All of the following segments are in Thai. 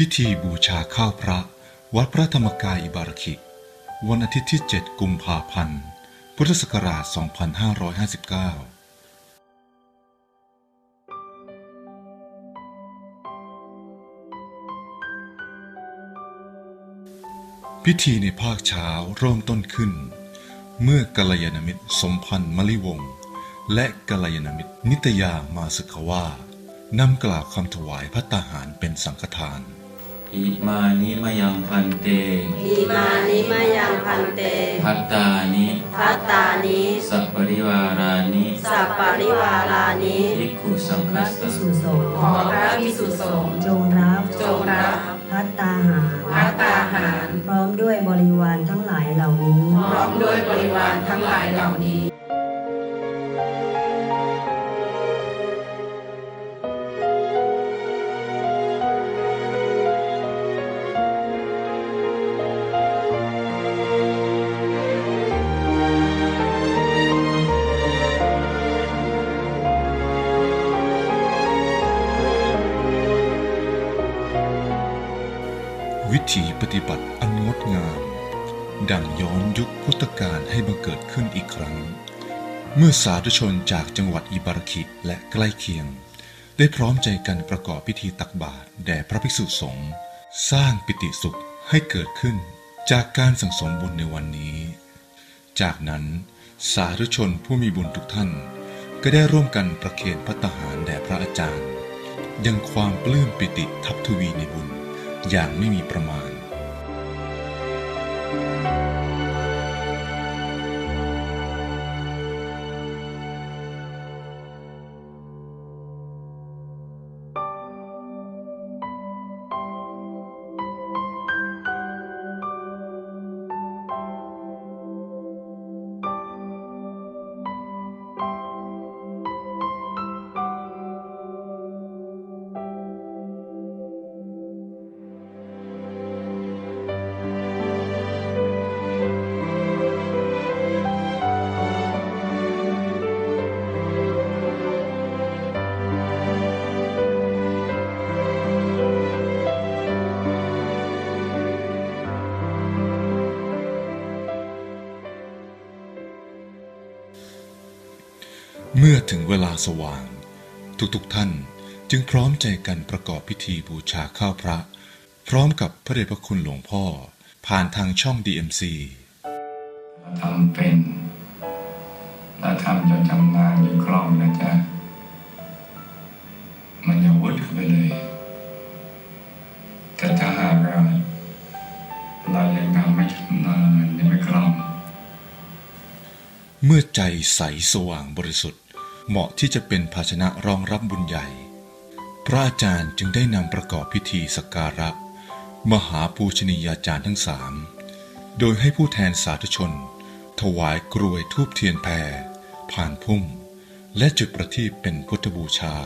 พิธีบูชาข้าวพระ วัดพระธรรมกายอิบาราคิ วันอาทิตย์ที่ 7 กุมภาพันธ์ พุทธศักราช 2559พิธีในภาคเช้าเริ่มต้นขึ้น เมื่อกัลยาณมิตรสมพันธ์มลิวงศ์และกัลยาณมิตรนิตยามาสึกว่านำกล่าวคำถวายพัตตาหารเป็นสังฆทาน อิมานิมยังพันเต อิมานิมายังพันเต พัตตานิพัตตานิสัพปริวารานิสัปปะริวารานิภิกขุสังคัสสะสุสงฆ์ขอพระพิสุสงฆ์จงรับจงรับพัตตาหารพัตตาหาร พร้อมด้วยบริวารทั้งหลายเหล่านี้ พร้อมด้วยบริวารทั้งหลายเหล่านี้ วิถีปฏิบัติอันงดงาม ดังย้อนยุคพุทธกาลให้บังเกิดขึ้นอีกครั้ง เมื่อสาธุชนจากจังหวัดอิบาราคิและใกล้เคียง ได้พร้อมใจกันประกอบพิธีตักบาตรแด่พระภิกษุสงฆ์สร้างปิติสุขให้เกิดขึ้นจากการสั่งสมบุญในวันนี้ จากนั้นสาธุชนผู้มีบุญทุกท่าน ก็ได้ร่วมกันประเคนพัตตาหารแด่พระอาจารย์ ยังความปลื้มปิติทับทวีในบุญ อย่างไม่มีประมาณ มื่อถึงเวลาสว่าง ทุกๆท่านจึงพร้อมใจกันประกอบพิธีบูชาข้าวพระ พร้อมกับพระเดชพระคุณหลวงพ่อ ผ่านทางช่อง DMC ทำเป็นถ้าทำจะจำนานอยู่คล่องนะจ๊ะ มันจะวุดเข้าไปเลย แต่ถ้าหากเราเรายังทำไม่ชำนาญยังไม่คล่องเมื่อใจใสสว่างบริสุทธิ์ เหมาะที่จะเป็นภาชนะรองรับบุญใหญ่ พระอาจารย์จึงได้นำประกอบพิธีสักการะ มหาปูชนียาจารย์ทั้งสามโดยให้ผู้แทนสาธุชน ถวายกรวยทูบเทียนแพรผ่านพุ่ม และจุดประทีปเป็นพุทธบูชา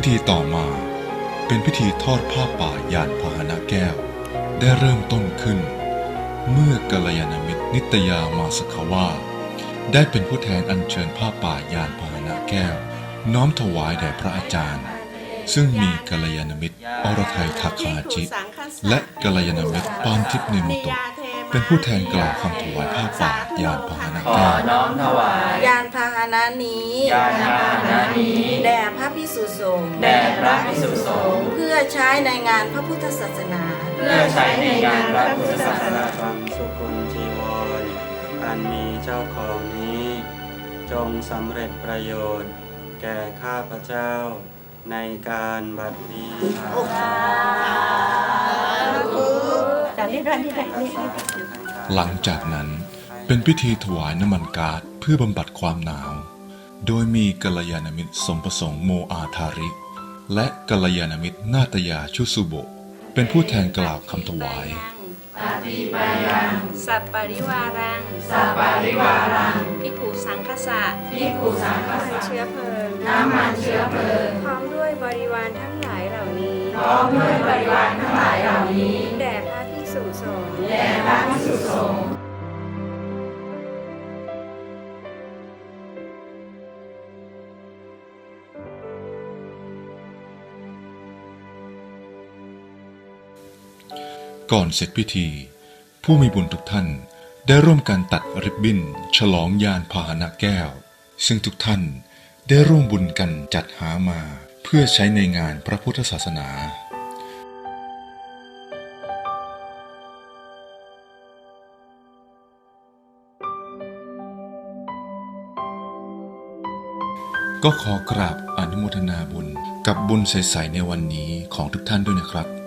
พิธีต่อมาเป็นพิธีทอดผ้าป่ายานพาหนะแก้ว ได้เริ่มต้นขึ้น เมื่อกัลยาณมิตรนิตยามาสขาวาได้เป็นผู้แทนอัญเชิญผ้าป่ายานพาหนะแก้ว น้อมถวายแด่พระอาจารย์ ซึ่งมีกัลยาณมิตรอรไทยทักขาจิ และกัลยาณมิตรปานทิพย์เนมุตโต เป็นผู้แทนกล่าวคำถวายผ้าป่ายานพาหนะขอแก้วน้อมถวายยานพาหนะนี้ยานพาหนะนี้แด่พระพิสุสงฆ์แด่พระภิกษุสงฆ์เพื่อใช้ในงานพระพุทธศาสนา เพื่อใช้ในงานพระพุทธศาสนาฟังสุกุลจีวรอันมีเจ้าของนี้ จงสำเร็จประโยชน์ แก่ข้าพเจ้าในการบัดนี้จากนี้ด้วยนี่ด้วยนี่สาธุทั้งหลายหลังจากนั้นเป็นพิธีถวายน้ำมันก๊าซเพื่อบำบัดความหนาว โดยมีกัลยาณมิตรสมประสงค์โมอาทาริ และกัลยาณมิตรนาตยาชุสุโบะเป็นผู้แทนกล่าวคำถวายปฏิปายัง สัปปะริวารัง สัปปะริวารัง พิกขุสังคสะพิกขุสังฆสะเชื้อเพลิง น้ำมันเชื้อเพลิง พร้อมด้วยบริวารทั้งหลายเหล่านี้ พร้อมด้วยบริวารทั้งหลายเหล่านี้ แด่พระภิกษุสงฆ์ก่อนเสร็จพิธี ผู้มีบุญทุกท่านได้ร่วมกันตัดริบบิ้น ฉลองยานพาหนะแก้ว ซึ่งทุกท่านได้ร่วมบุญกันจัดหามา เพื่อใช้ในงานพระพุทธศาสนา ก็ขอกราบอนุโมทนาบุญกับบุญใสๆในวันนี้ของทุกท่านด้วยนะครับ